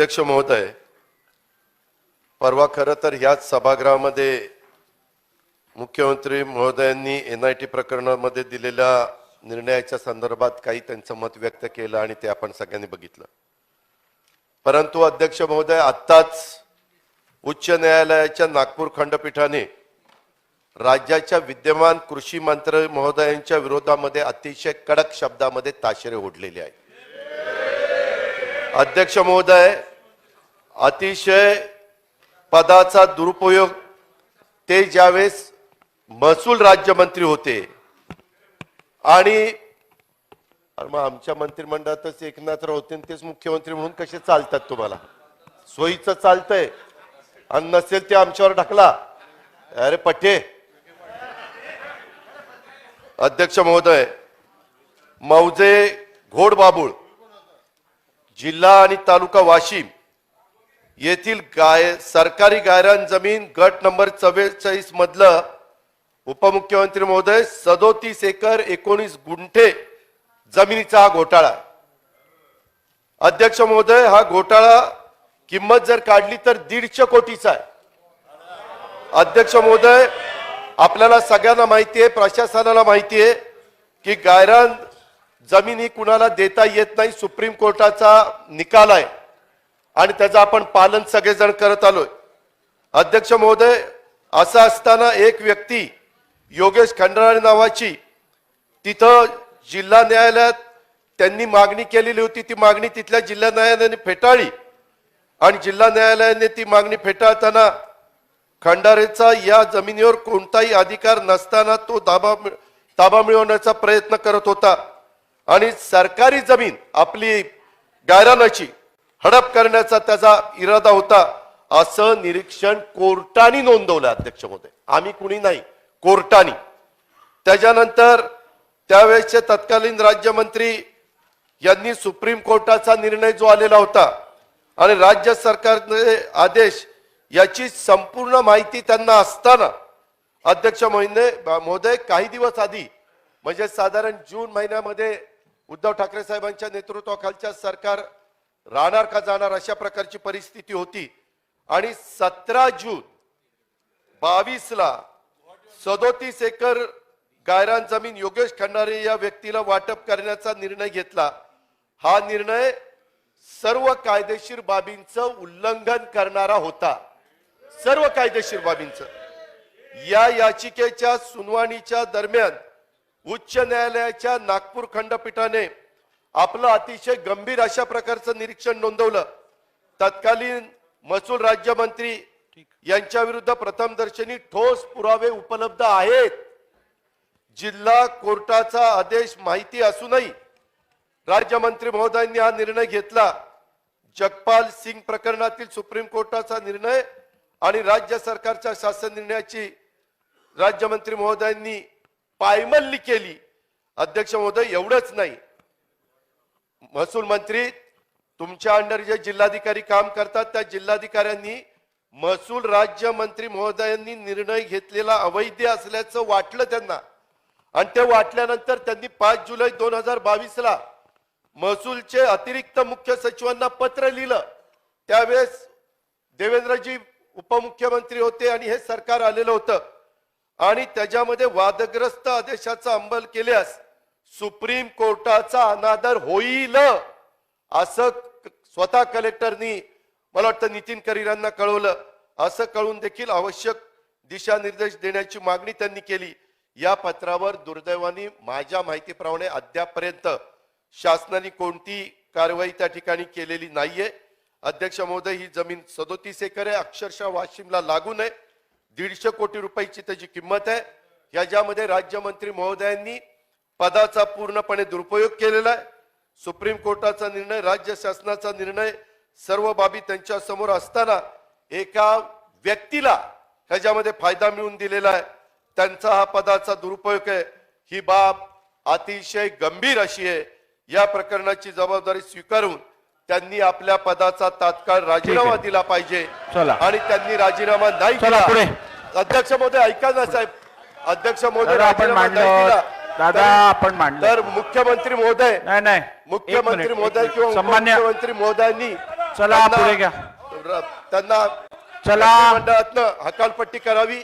अध्यक्ष महोदय परवा खरं तर ह्याच सभागृहामध्ये मुख्यमंत्री महोदयांनी एन आय टी प्रकरणामध्ये दिलेल्या निर्णयाच्या संदर्भात काही त्यांचं मत व्यक्त केलं आणि ते आपण सगळ्यांनी बघितलं. परंतु अध्यक्ष महोदय आत्ताच उच्च न्यायालयाच्या नागपूर खंडपीठाने राज्याच्या विद्यमान कृषी मंत्री महोदयांच्या विरोधामध्ये अतिशय कडक शब्दामध्ये ताशेरे ओढलेले आहेत. अध्यक्ष महोदय अतिशय पदाचा दुरुपयोग ते ज्यावेळेस महसूल राज्यमंत्री होते आणि मग आमच्या मंत्रिमंडळातच एकनाथराव होते तेच मुख्यमंत्री म्हणून कसे चालतात तुम्हाला? सोयीचं चालतंय. आणि नसेल ते आमच्यावर ढकला. अरे पठे. अध्यक्ष महोदय मौजे घोडबाबुळ. जिल्हा आणि तालुका वाशिम येथील गाय सरकारी गायरान जमीन गट नंबर चव्वेचाळीस मधलं उपमुख्यमंत्री महोदय सदोतीस एकर एकोणीस गुंठे जमिनीचा हा घोटाळा अध्यक्ष महोदय हा घोटाळा किंमत जर काढली तर दीडशे कोटीचा आहे. अध्यक्ष महोदय आपल्याला सगळ्यांना माहिती आहे प्रशासनाला माहिती आहे की गायरान जमीन ही कुणाला देता येत नाही सुप्रीम कोर्टाचा निकाल आहे. आणि त्याचं आपण पालन सगळेजण करत आलोय. अध्यक्ष महोदय असं असताना एक व्यक्ती योगेश खंडाळे नावाची तिथं जिल्हा न्यायालयात त्यांनी मागणी केलेली होती. ती मागणी तिथल्या जिल्हा न्यायालयाने फेटाळली. आणि जिल्हा न्यायालयाने ती मागणी फेटाळताना खंडारेचा या जमिनीवर कोणताही अधिकार नसताना तो ताबा ताबा मिळवण्याचा प्रयत्न करत होता. आणि सरकारी जमीन आपली गायरानाची हडप करण्याचा त्याचा इरादा होता. असं निरीक्षण कोर्टाने नोंदवलं अध्यक्ष महोदय. आम्ही कुणी नाही कोर्टाने. त्याच्यानंतर त्यावेळेसचे तत्कालीन राज्यमंत्री यांनी सुप्रीम कोर्टाचा निर्णय जो आलेला होता आणि राज्य सरकारने आदेश याची संपूर्ण माहिती त्यांना असताना अध्यक्ष महोदय महोदय काही दिवस आधी म्हणजे साधारण जून महिन्यामध्ये उद्धव ठाकरे साहेबांच्या नेतृत्वाखालच्या सरकार राहणार का जाणार अशा प्रकारची परिस्थिती होती. आणि सतरा जून बावीसला सदोतीस एकर गायरान जमीन योगेश खंडारे या व्यक्तीला वाटप करण्याचा निर्णय घेतला. हा निर्णय सर्व कायदेशीर बाबींचं उल्लंघन करणारा होता. सर्व कायदेशीर बाबींचं. या याचिकेच्या सुनावणीच्या दरम्यान उच्च न्यायालयाच्या नागपूर खंडपीठाने आपलं अतिशय गंभीर अशा प्रकारचं निरीक्षण नोंदवलं. तत्कालीन महसूल राज्यमंत्री यांच्या विरुद्ध प्रथमदर्शनी ठोस पुरावे उपलब्ध आहेत. जिल्हा कोर्टाचा आदेश माहिती असूनही राज्यमंत्री महोदयांनी हा निर्णय घेतला. जगपाल सिंग प्रकरणातील सुप्रीम कोर्टाचा निर्णय आणि राज्य सरकारच्या शासन निर्णयाची राज्यमंत्री महोदयांनी पायमल्ली केली. अध्यक्ष महोदय एवढंच नाही. महसूल मंत्री तुमच्या अंडर जे जिल्हाधिकारी काम करतात त्या जिल्हाधिकाऱ्यांनी महसूल राज्यमंत्री महोदयांनी निर्णय घेतलेला अवैध असल्याचं वाटलं त्यांना. आणि ते वाटल्यानंतर त्यांनी पाच जुलै दोन हजार बावीसला महसूलचे अतिरिक्त मुख्य सचिवांना पत्र लिहिलं. त्यावेळेस देवेंद्रजी उपमुख्यमंत्री होते आणि हे सरकार आलेलं होतं. आणि त्याच्यामध्ये वादग्रस्त आदेशाचा अंमल केल्यास सुप्रीम कोर्टाचा अनादर होईल. असं स्वतः कलेक्टरनी मला वाटतं नितीन करीरांना कळवलं. असं कळून देखील आवश्यक दिशानिर्देश देण्याची मागणी त्यांनी केली. या पत्रावर दुर्दैवाने माझ्या माहितीप्रमाणे अद्यापर्यंत शासनाने कोणती कारवाई त्या ठिकाणी केलेली नाहीये. अध्यक्ष महोदय ही जमीन सदोतीस एकर आहे. अक्षरशः वाशिमला लागू नये दीडशे कोटी रुपयाची त्याची किंमत आहे. याच्यामध्ये राज्यमंत्री महोदयांनी पदाचा पूर्णपणे दुरुपयोग केलेला आहे. सुप्रीम कोर्टाचा निर्णय राज्य शासनाचा निर्णय सर्व बाबी त्यांच्यासमोर असताना एका व्यक्तीला ह्याच्यामध्ये फायदा मिळून दिलेला आहे. त्यांचा हा पदाचा दुरुपयोग आहे. ही बाब अतिशय गंभीर अशी आहे. या प्रकरणाची जबाबदारी स्वीकारून त्यांनी आपल्या पदाचा तात्काळ राजीनामा दिला पाहिजे. चला. आणि त्यांनी राजीनामा नाही पुढे. अध्यक्ष महोदय ऐका ना साहेब. अध्यक्ष महोदय आपण राजीनामा नाही दिला. दादा आपण मांडलं. तर मुख्यमंत्री महोदय नाही नाही. मुख्यमंत्री महोदय मिनिट, किंवा सन्मान्य उपमुख्यमंत्री महोदयांनी चला पुढे घ्या. त्यांना चला. मंडळातनं हकालपट्टी करावी.